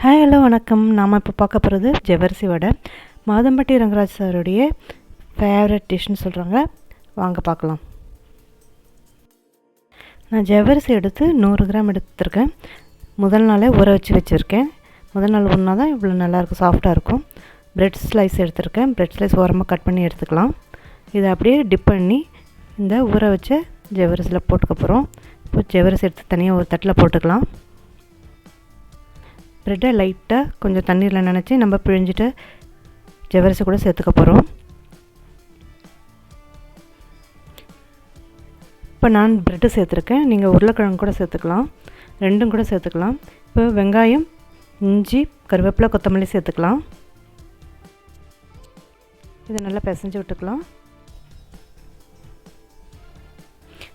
Hi hello வணக்கம். நாம் இப்போ பார்க்க போகிறது ஜவ்வரிசி வடை. மாதம்பட்டி ரங்கராஜ் சாருடைய ஃபேவரட் டிஷ்னு சொல்கிறாங்க வாங்க பார்க்கலாம். நான் ஜெவரிசி எடுத்து நூறு கிராம் எடுத்துருக்கேன். முதல் நாளே ஊற வச்சு வச்சுருக்கேன். முதல் நாள் ஊறினா தான் இவ்வளோ நல்லாயிருக்கும் சாஃப்டாக இருக்கும். ப்ரெட் ஸ்லைஸ் எடுத்திருக்கேன். ப்ரெட் ஸ்லைஸ் ஓரமாக கட் பண்ணி எடுத்துக்கலாம். இதை அப்படியே டிப் பண்ணி இந்த ஊற வச்ச ஜெவரிசியில் போட்டுக்க போகிறோம் இப்போ ஜெவரிசி எடுத்து தனியாக ஒரு தட்டில் போட்டுக்கலாம். ப்ரெட்டை லைட்டாக கொஞ்சம் தண்ணீரில் நினச்சி நம்ம பிழிஞ்சிட்டு ஜவரிசை கூட சேர்த்துக்க போகிறோம் இப்போ நான் ப்ரெட்டு சேர்த்துருக்கேன். நீங்கள் உருளைக்கிழங்கு கூட சேர்த்துக்கலாம். ரெண்டும் கூட சேர்த்துக்கலாம். இப்போ வெங்காயம் இஞ்சி கருவேப்பிலை கொத்தமல்லி சேர்த்துக்கலாம். இதை நல்லா பிசைஞ்சு விட்டுக்கலாம்.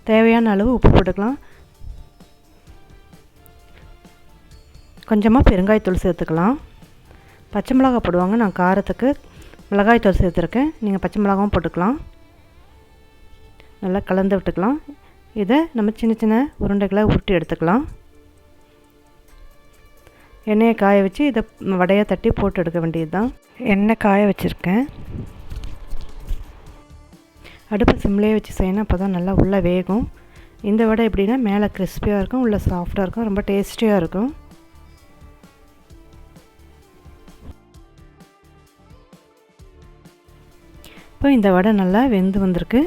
தேவையான அளவு உப்பு போட்டுக்கலாம். கொஞ்சமாக பெருங்காயத்தூள் சேர்த்துக்கலாம். பச்சை மிளகா போடுவாங்க நான் காரத்துக்கு மிளகாய்த்தூள் சேர்த்துருக்கேன். நீங்கள் பச்சை மிளகாவும் போட்டுக்கலாம். நல்லா கலந்து விட்டுக்கலாம். இதை நம்ம சின்ன சின்ன உருண்டைகளை உருட்டி எடுத்துக்கலாம். எண்ணெயை காய வச்சு இதை வடையை தட்டி போட்டு எடுக்க வேண்டியது தான் எண்ணெய் காய வச்சுருக்கேன். அடுப்பு சிம்லேயே வச்சு செய்யணும் அப்போ தான் நல்லா உள்ளே வேகும். இந்த வடை எப்படின்னா மேலே கிறிஸ்பியாக இருக்கும் உள்ளே சாஃப்டாக இருக்கும் ரொம்ப டேஸ்டியாக இருக்கும். இப்போ இந்த வடை நல்லா வெந்து வந்திருக்கு.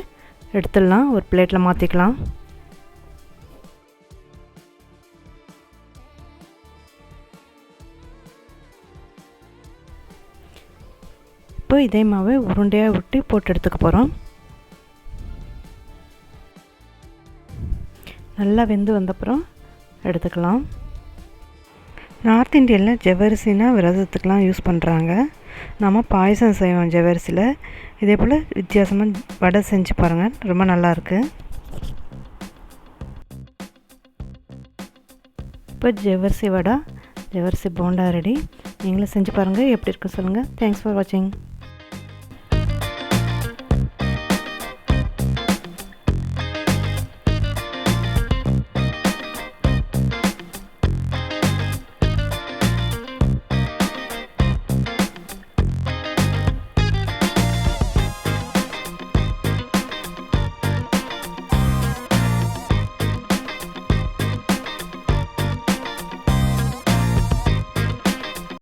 எடுத்துடலாம் ஒரு பிளேட்டில் மாற்றிக்கலாம் இப்போ இதே மாவை உருண்டையாக விட்டு போட்டு எடுத்துக்க போகிறோம் நல்லா வெந்து வந்தப்புறம் எடுத்துக்கலாம். நார்த் இந்தியனில் ஜவ்வரிசினா விரதத்துக்கெலாம் யூஸ் பண்ணுறாங்க நம்ம பாயசம் செய்வோம் ஜவ்வரிசியில். இதே போல் வித்தியாசமாக வடை செஞ்சு பாருங்கள் ரொம்ப நல்லாயிருக்கு இப்போ ஜவ்வரிசி வடை ஜவ்வரிசி போண்டா ரெடி. நீங்களும் செஞ்சு பாருங்கள் எப்படி இருக்கு சொல்லுங்கள் தேங்க்ஸ் ஃபார் வாட்சிங்